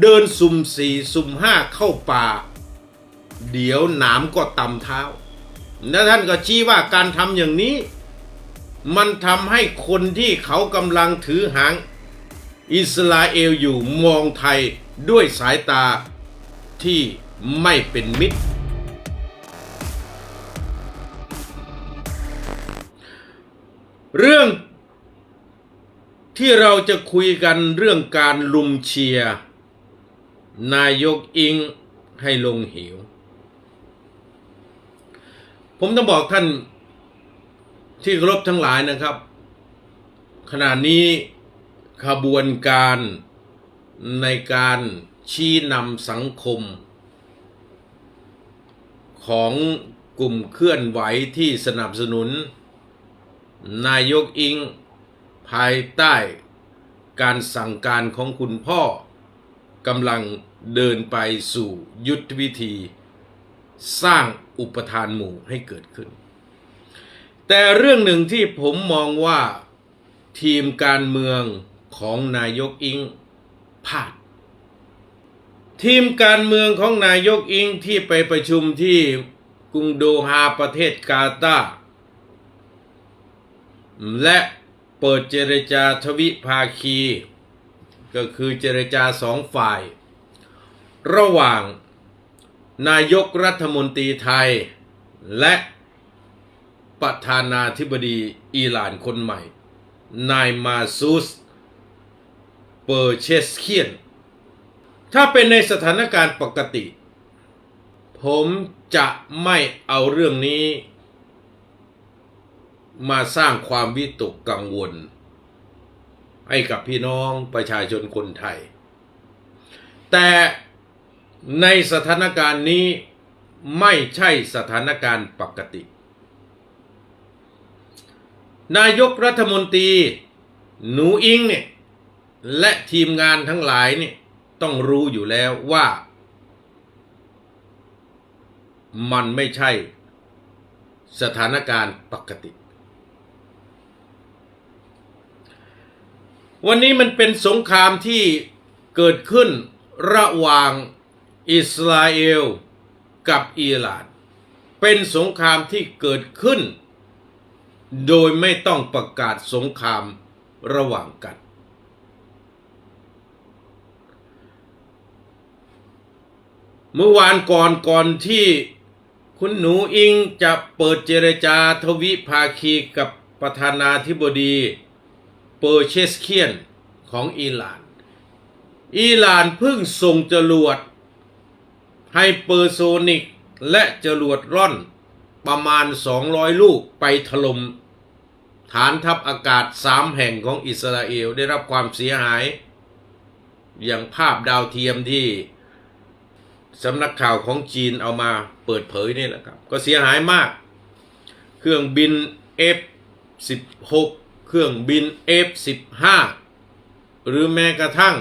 เดินสุ่มสี่สุ่มห้าเข้าป่า เดี๋ยวหนามก็ตำเท้า และท่านก็ชี้ว่าการทำอย่างนี้ มันทำให้คนที่เขากำลังถือหาง อิสราเอลอยู่มองไทยด้วยสายตาที่ไม่เป็นมิตร เรื่องที่เราจะคุยกันเรื่องการลุมเชียร์ นายกอิงให้ลงเหว ผมต้องบอกท่านที่เคารพทั้งหลายนะครับ ขณะนี้ขบวนการในการชี้นำสังคม ของกลุ่มเคลื่อนไหวที่สนับสนุน นายกอิง ภายใต้การสั่งการของคุณพ่อ กำลังเดินไปสู่ยุทธวิธี สร้างอุปทานหมู่ให้เกิดขึ้น แต่เรื่องหนึ่งที่ผมมองว่าทีมการเมืองของนายกอิงพลาด ทีมการเมืองของนายกอิงที่ไปประชุมที่กรุงโดฮาประเทศกาตาร์และเปิดเจรจาทวิภาคี ก็คือเจรจาสองฝ่าย ระหว่างนายกรัฐมนตรีไทย และประธานาธิบดีอิหร่านคนใหม่ นายมาซูส เปอร์เชสเคียน ถ้าเป็นในสถานการณ์ปกติ ผมจะไม่เอาเรื่องนี้ มาสร้างความวิตกกังวล ให้กับพี่น้องประชาชนคนไทย แต่ในสถานการณ์นี้ไม่ใช่สถานการณ์ปกติ นายกรัฐมนตรี หนูอิงเนี่ยและทีมงานทั้งหลายเนี่ยต้องรู้อยู่แล้วว่า มันไม่ใช่สถานการณ์ปกติ วันนี้มันเป็นสงครามที่เกิดขึ้นระหว่างอิสราเอลกับอิหร่าน เป็นสงครามที่เกิดขึ้น โดยไม่ต้องประกาศสงครามระหว่างกัน เมื่อวานก่อนก่อนที่คุณหนูอิงจะเปิดเจรจาทวิภาคีกับประธานาธิบดี เปอร์เชสเคียนของอิหร่าน อิหร่านเพิ่งส่งจรวดไฮเปอร์โซนิกและจรวดร่อนประมาณ 200 ลูกไปถล่มฐานทัพอากาศสามแห่งของอิสราเอลได้รับความเสียหาย อย่างภาพดาวเทียมที่สำนักข่าวของจีนเอามาเปิดเผยนี่แหละครับ ก็เสียหายมาก เครื่องบิน F16 เครื่องบิน F15 หรือแม้กระทั่ง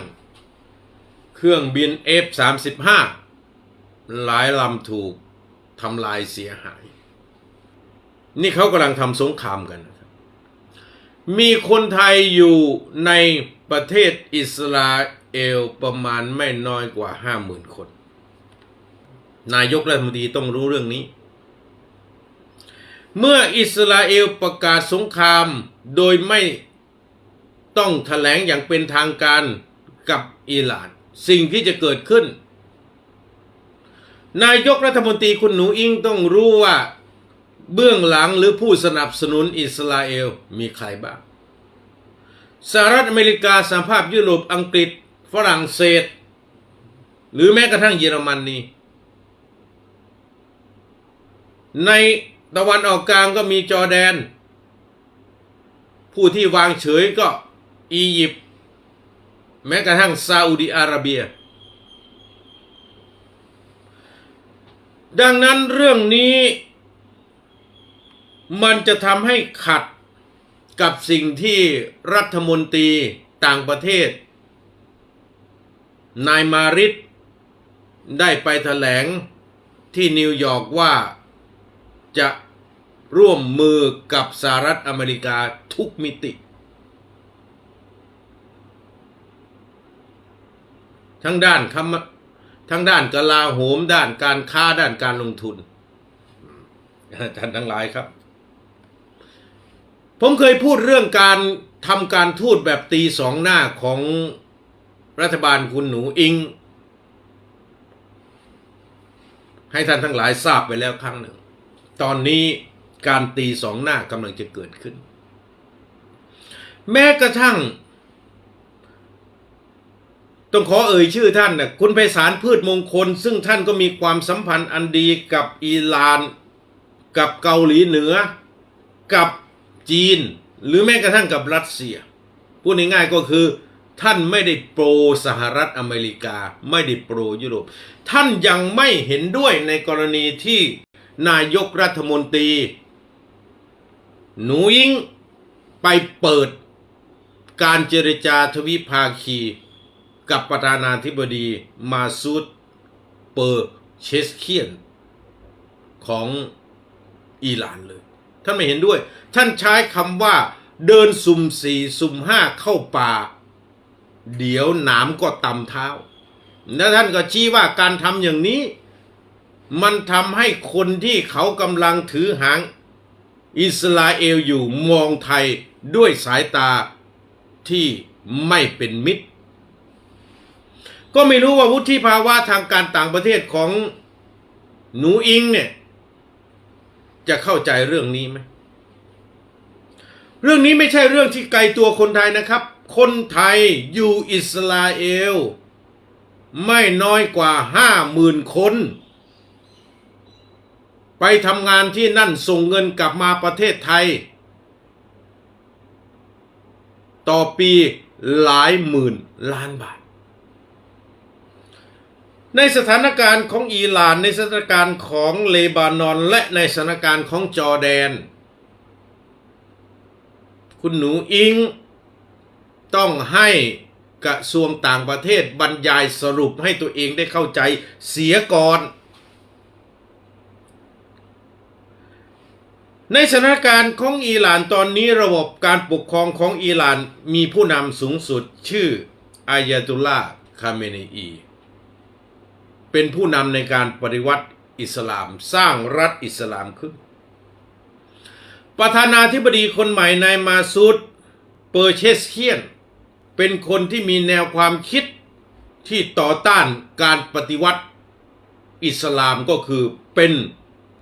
เครื่องบิน F35 หลายลำถูกทำลายเสียหาย นี่เขากำลังทำสงครามกันนะครับมีคนไทยอยู่ในประเทศอิสราเอลประมาณไม่น้อยกว่าห้าหมื่นคน นายกรัฐมนตรีต้องรู้เรื่องนี้ เมื่ออิสราเอลประกาศสงครามโดยไม่ต้องแถลงอย่างเป็นทางการกับอิหร่าน สิ่งที่จะเกิดขึ้น นายกรัฐมนตรีคุณหนูอิงต้องรู้ว่าเบื้องหลังหรือผู้สนับสนุนอิสราเอลมีใครบ้างสหรัฐอเมริกาสหภาพยุโรปอังกฤษ ฝรั่งเศส หรือแม้กระทั่งเยอรมนนีใน ตะวันออกกลางก็มีจอแดน ผู้ที่วางเฉยก็อียิปต์แม้กระทั่งซาอุดิอาระเบีย ดังนั้นเรื่องนี้มันจะทำให้ขัดกับสิ่งที่รัฐมนตรีต่างประเทศ นายมาริสได้ไปแถลงที่นิวยอร์กว่า จะร่วมมือกับสหรัฐอเมริกาทุกมิติ ทั้งด้านคำทั้งด้านกลาโหม ด้านการค้าด้านการลงทุนท่านทั้งหลายครับ ผมเคยพูดเรื่องการทำการทูตแบบตีสองหน้าของรัฐบาลคุณหนูอิง ให้ท่านทั้งหลายทราบไปแล้วครั้งหนึ่ง ตอนนี้การตีสองหน้ากำลังจะเกิดขึ้น แม้กระทั่ง ต้องขอเอ่ยชื่อท่านนะคุณไพศาลพืชมงคล ซึ่งท่านก็มีความสัมพันธ์อันดีกับอิหร่าน กับเกาหลีเหนือ กับจีน หรือแม้กระทั่งกับรัสเซีย พูดง่ายๆก็คือท่านไม่ได้โปรสหรัฐอเมริกา ไม่ได้โปรยุโรป ท่านยังไม่เห็นด้วยในกรณีที่ นายกรัฐมนตรี หนูยิงไปเปิดการเจรจาทวิภาคี กับประธานาธิบดีมาซูดเปอร์เชสเคียน ของอิหร่านเลย ท่านไม่เห็นด้วย ท่านใช้คำว่าเดินสุ่มสี่สุ่มห้าเข้าป่า เดี๋ยวหนามก็ตำเท้า แล้วท่านก็ชี้ว่าการทำอย่างนี้ มันทำให้คนที่เขากำลังถือหาง อิสราเอลอยู่มองไทยด้วยสายตาที่ไม่เป็นมิตร ก็ไม่รู้ว่าวุฒิภาวะทางการต่างประเทศของหนูอิงเนี่ย จะเข้าใจเรื่องนี้ไหมเรื่องนี้ไม่ใช่เรื่องที่ไกลตัวคนไทยนะครับ คนไทยอยู่อิสราเอล ไม่น้อยกว่าห้าหมื่นคน ไปทำงานที่นั่นส่งเงินกลับมาประเทศไทย ต่อปีหลายหมื่นล้านบาท ในสถานการณ์ของอิหร่านในสถานการณ์ของเลบานอนและในสถานการณ์ของจอร์แดน คุณหนูอิงต้องให้กระทรวงต่างประเทศบรรยายสรุปให้ตัวเองได้เข้าใจเสียก่อน ในสถานการณ์ของอิหร่านตอนนี้ระบบการปกครองของอิหร่านมีผู้นำสูงสุดชื่ออายาตุลลาคาเมเนอี เป็นผู้นำในการปฏิวัติอิสลามสร้างรัฐอิสลามขึ้น ประธานาธิบดีคนใหม่นายมาซูดเปอร์เชสเคียน เป็นคนที่มีแนวความคิดที่ต่อต้านการปฏิวัติอิสลามก็คือเป็น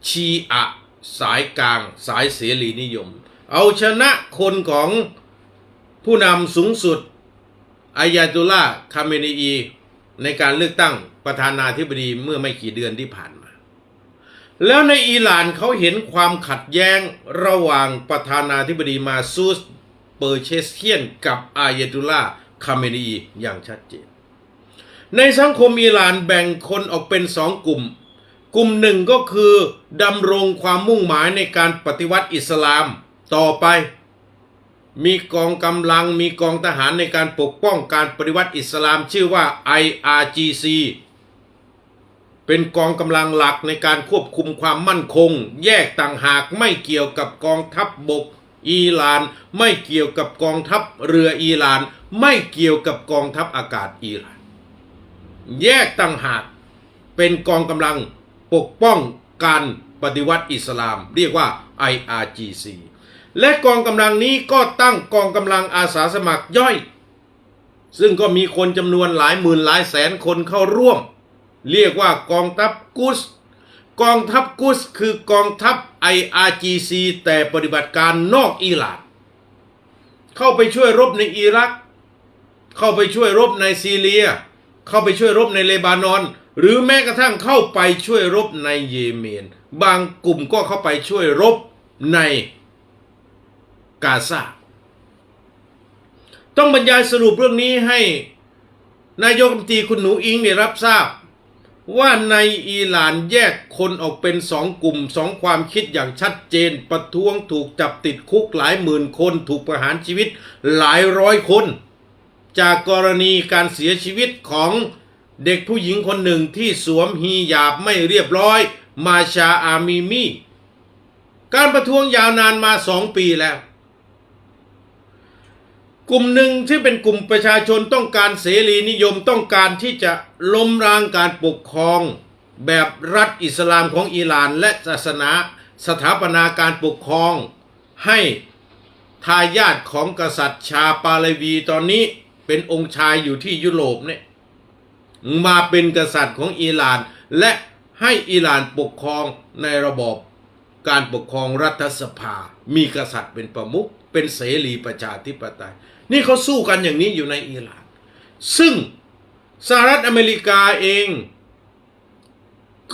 ชีอะ สายกลางสายเสรีนิยม เอาชนะคนของผู้นำสูงสุดอายาตุลลาคาเมนีอี ในการเลือกตั้งประธานาธิบดีเมื่อไม่กี่เดือนที่ผ่านมา แล้วในอิหร่านเขาเห็นความขัดแย้งระหว่างประธานาธิบดีมาซูสเปอร์เชสเคียนกับอายาตุลลาคาเมนีอีอย่างชัดเจน ในสังคมอิหร่านแบ่งคนออกเป็นสองกลุ่ม กลุ่มหนึ่งก็คือดำรงความมุ่งหมายในการปฏิวัติอิสลาม ต่อไป มีกองกำลังมีกองทหารในการปกป้องการปฏิวัติอิสลามชื่อว่า IRGC เป็นกองกำลังหลักในการควบคุมความมั่นคง แยกต่างหากไม่เกี่ยวกับกองทัพบบกอิหร่าน ไม่เกี่ยวกับกองทัพเรืออิหร่าน ไม่เกี่ยวกับกองทัพอากาศอิหร่าน แยกต่างหากเป็นกองกำลัง ปกป้องการปฏิวัติอิสลาม เรียกว่า IRGC และกองกำลังนี้ก็ตั้งกองกำลังอาสาสมัครย่อย ซึ่งก็มีคนจำนวนหลายหมื่นหลายแสนคนเข้าร่วม เรียกว่ากองทัพกุสกองทัพกุสคือกองทัพ IRGC แต่ปฏิบัติการนอกอิหร่าน เข้าไปช่วยรบในอิรัก เข้าไปช่วยรบในซีเรีย เข้าไปช่วยรบในเลบานอน หรือแม้กระทั่งเข้าไปช่วยรบในเยเมน บางกลุ่มก็เข้าไปช่วยรบในกาซาต้องบรรยายสรุปเรื่องนี้ให้นายกรัฐมนตรีคุณหนูอิงเนี่ยรับทราบ ว่าในอิหร่านแยกคนออกเป็นสองกลุ่มสองความคิดอย่างชัดเจน ประท้วงถูกจับติดคุกหลายหมื่นคนถูกประหารชีวิตหลายร้อยคน จากกรณีการเสียชีวิตของ เด็กผู้หญิงคนหนึ่งที่สวมฮีญาบไม่เรียบร้อย มาชาอามีมีการประท้วงยาวนานมาสองปีแล้ว กลุ่มหนึ่งที่เป็นกลุ่มประชาชนต้องการเสรีนิยมต้องการที่จะล้มล้างการปกครอง แบบรัฐอิสลามของอิหร่านและศาสนาสถาปนาการปกครอง ให้ทายาทของกษัตริย์ชาปาเลวีตอนนี้เป็นองค์ชายอยู่ที่ยุโรปเนี่ย มาเป็นกษัตริย์ของอิหร่าน และให้อิหร่านปกครองในระบอบการปกครองรัฐสภา มีกษัตริย์เป็นประมุขเป็นเสรีประชาธิปไตย นี่เขาสู้กันอย่างนี้อยู่ในอิหร่าน ซึ่งสหรัฐอเมริกาเอง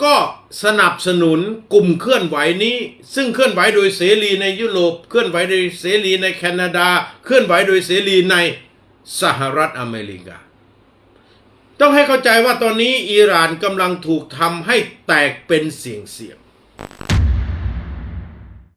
ก็สนับสนุนกลุ่มเคลื่อนไหวนี้ ซึ่งเคลื่อนไหวโดยเสรีในยุโรป เคลื่อนไหวโดยเสรีในแคนาดา เคลื่อนไหวโดยเสรีในสหรัฐอเมริกา ต้องให้เข้าใจว่าตอนนี้อิหร่านกำลังถูกทำให้แตกเป็นเสียงเสียง